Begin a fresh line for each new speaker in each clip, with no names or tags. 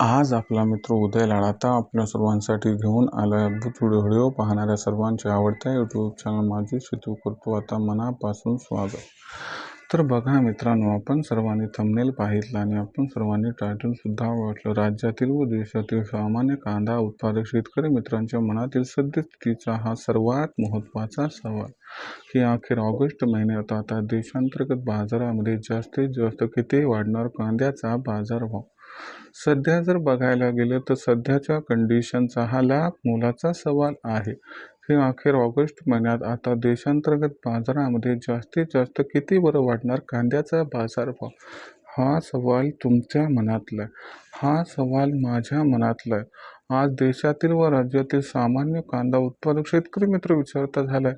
आज आपला मित्र उदय लाडाता आपल्या सर्वांसाठी घेऊन आला अद्भुत व्हिडिओ. पाहणाऱ्या सर्वांच्या आवडत्या यूट्यूब चॅनल माझी शेतू करतो. आता मनापासून स्वागत. तर बघा मित्रांनो आपण सर्वांनी थंबनेल पाहितला आणि आपण सर्वांनी टायटलसुद्धा वाटलं. राज्यातील व देशातील सामान्य कांदा उत्पादक शेतकरी मित्रांच्या मनातील सद्यस्थितीचा हा सर्वात महत्त्वाचा सवाल. की अखेर ऑगस्ट महिन्यात आता देशांतर्गत बाजारामध्ये जास्तीत जास्त किती वाढणार कांद्याचा बाजारभाव? सध्या जर बघायला गेलं तर सध्याच्या कंडिशनचा हा लाख मोलाचा सवाल आहे. की अखेर ऑगस्ट महिन्यात आता देशांतर्गत बाजारामध्ये जास्तीत जास्त किती बरं वाढणार कांद्याचा बाजारभाव? हा सवाल तुमच्या मनातला आहे. हा सवाल माझ्या मनातला आहे. आज देशातील व राज्यातील सामान्य कांदा उत्पादक शेतकरी मित्र विचारता झाला आहे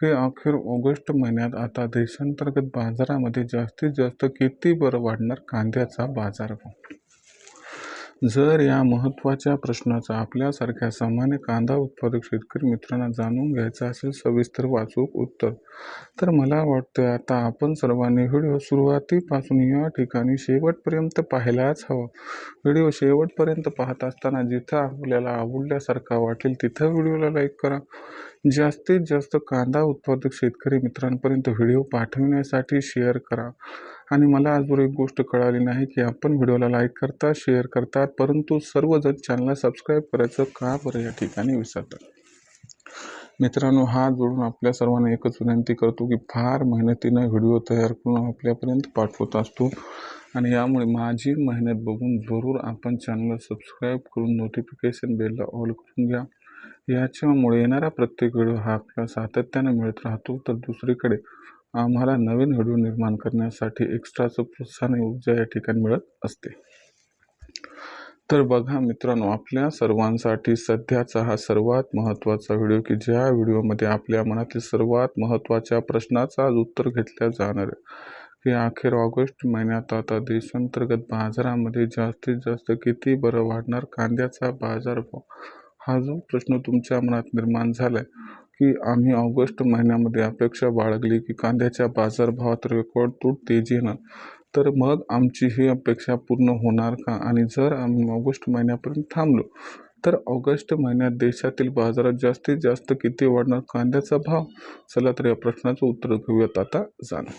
की अखेर ऑगस्ट महिन्यात आता देशांतर्गत बाजारामध्ये जास्तीत जास्त किती बरं वाढणार कांद्याचा बाजारभाव? जर या महत्त्वाच्या प्रश्नाचा आपल्यासारख्या सामान्य कांदा उत्पादक शेतकरी मित्रांना जाणून घ्यायचं असेल सविस्तर वाचूक उत्तर. तर मला वाटतं आता आपण सर्वांनी व्हिडिओ सुरुवातीपासून या ठिकाणी शेवटपर्यंत पाहायलाच हवा. व्हिडिओ शेवटपर्यंत पाहत असताना जिथं आपल्याला आवडल्यासारखा वाटेल तिथं व्हिडिओला लाईक करा. जास्तीत जास्त कांदा उत्पादक शेतकरी मित्रांपर्यंत व्हिडिओ पाठवण्यासाठी शेअर करा. आणि मला आजवर एक गोष्ट कळाली नाही की आपण व्हिडिओला लाईक करता शेअर करतात परंतु सर्वजण चॅनलला सबस्क्राईब करायचं का बरं या ठिकाणी विसरतात? मित्रांनो हा जोडून आपल्या सर्वांना एकच विनंती करतो की फार मेहनतीनं व्हिडिओ तयार करून आपल्यापर्यंत पाठवत असतो. आणि यामुळे माझी मेहनत बघून जरूर आपण चॅनलला सबस्क्राईब करून नोटिफिकेशन बेलला ऑल करून घ्या. याच्यामुळे येणारा प्रत्येक व्हिडिओ हा आपला सातत्यानं मिळत राहतो. तर दुसरीकडे आम्हाला नवीन व्हिडिओ निर्माण करण्यासाठी एक्स्ट्राचं प्रोत्साहन ऊर्जा या ठिकाणी मिळत असते. तर बघा मित्रांनो आपल्या सर्वांसाठी सध्याचा हा सर्वात महत्त्वाचा व्हिडिओ की ज्या व्हिडिओमध्ये आपल्या मनातील सर्वात महत्त्वाच्या प्रश्नाचा आज उत्तर घेतल्या जाणार आहे. की अखेर ऑगस्ट महिन्यात आता देशांतर्गत बाजारामध्ये जास्तीत जास्त किती बरं वाढणार कांद्याचा बाजारभाव? हा जो प्रश्न तुमच्या मनात निर्माण झाला आहे की आम्ही ऑगस्ट महिन्यामध्ये अपेक्षा बाळगली की कांद्याच्या बाजारभावात रेकॉर्ड तूट तेजी येणार. तर मग आमची ही अपेक्षा पूर्ण होणार का? आणि जर आम्ही ऑगस्ट महिन्यापर्यंत थांबलो तर ऑगस्ट महिन्यात देशातील बाजारात जास्तीत जास्त किती वाढणार कांद्याचा भाव? चला तर या प्रश्नाचं उत्तर घेऊयात. आता जाणं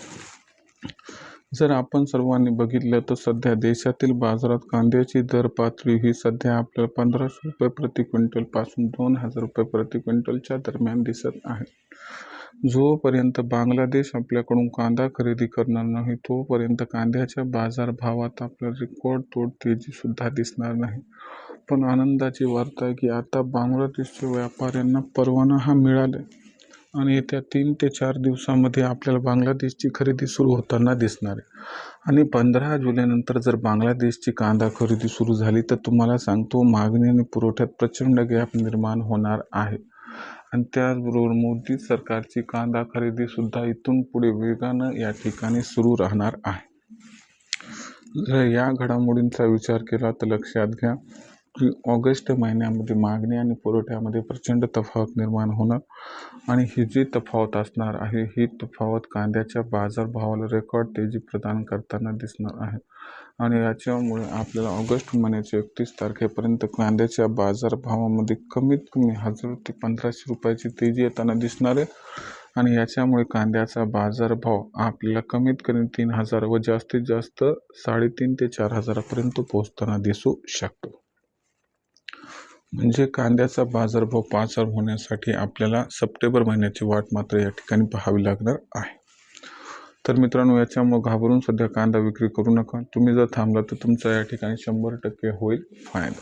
जर आपण सर्वांनी बघितलं तर सध्या देशातील बाजारात कांद्याची दर पातळी ही सध्या आपल्याला पंधराशे रुपये प्रति क्विंटलपासून दोन हजार रुपये प्रति क्विंटलच्या दरम्यान दिसत आहे. जोपर्यंत बांगलादेश आपल्याकडून कांदा खरेदी करणार नाही तोपर्यंत कांद्याच्या बाजारभावात आपल्याला रेकॉर्ड तोड तेजीसुद्धा दिसणार नाही. पण आनंदाची वार्ता आहे की आता बांगलादेशच्या व्यापाऱ्यांना परवाना हा मिळाला आणि येत्या तीन ते चार दिवसामध्ये आपल्याला बांगलादेशची खरेदी सुरू होताना दिसणार आहे. आणि पंधरा जुलैनंतर जर बांगलादेशची कांदा खरेदी सुरू झाली तर तुम्हाला सांगतो मागणी आणि पुरवठ्यात प्रचंड गॅप निर्माण होणार आहे. आणि त्याचबरोबर मोदी सरकारची कांदा खरेदीसुद्धा इथून पुढे वेगानं या ठिकाणी सुरू राहणार आहे. जर या घडामोडींचा विचार केला तर लक्षात घ्या की ऑगस्ट महिन्यामध्ये मागणी आणि पुरवठ्यामध्ये प्रचंड तफावत निर्माण होणार आणि ही जी तफावत असणार आहे ही तफावत कांद्याच्या बाजारभावाला रेकॉर्ड तेजी प्रदान करताना दिसणार आहे. आणि याच्यामुळे आपल्याला ऑगस्ट महिन्याच्या एकतीस तारखेपर्यंत कांद्याच्या बाजारभावामध्ये कमीत कमी हजार ते पंधराशे रुपयाची तेजी येताना दिसणार आहे. आणि याच्यामुळे कांद्याचा बाजारभाव आपल्याला कमीत कमी तीन हजार व जास्तीत जास्त साडेतीन ते चार हजारापर्यंत पोहोचताना दिसू शकतो. म्हणजे कांद्याचा बाजारभाव पाचार होण्यासाठी आपल्याला सप्टेंबर महिन्याची वाट मात्र या ठिकाणी पाहावी लागणार आहे. तर मित्रांनो याच्यामुळे घाबरून सध्या कांदा विक्री करू नका. तुम्ही जर थांबला तर तुमचा या ठिकाणी शंभर टक्के होईल फायदा.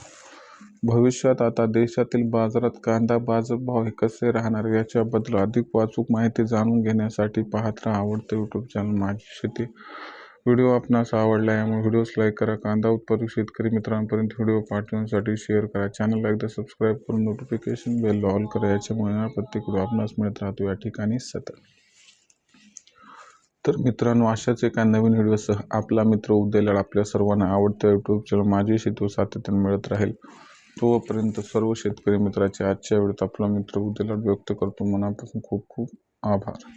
भविष्यात आता देशातील बाजारात कांदा बाजारभाव हे कसे राहणार याच्याबद्दल अधिक वाचूक माहिती जाणून घेण्यासाठी पाहत राहा आवडतं यूट्यूब चॅनल माझी शेती. व्हिडिओ आपणास आवडला यामुळे व्हिडिओज लाईक करा कांदा उत्पादक शेतकरी मित्रांपर्यंत व्हिडिओ पाठवण्यासाठी शेअर करा. चॅनलला एकदा सबस्क्राईब करून नोटिफिकेशन बेल ऑल करा याच्यामुळे प्रत्येक व्हिडिओ आपणास मिळत राहतो. या ठिकाणी सतत. तर मित्रांनो अशाच एका नवीन व्हिडिओसह आपला मित्र उद्याला आपल्या सर्वांना आवडत्या यूट्यूब चॅनल माझी शेती सातत्यानं मिळत राहील. तोपर्यंत सर्व शेतकरी मित्राचे आजच्या वेळेत आपला मित्र उद्याला व्यक्त करतो. मनापासून खूप खूप आभार.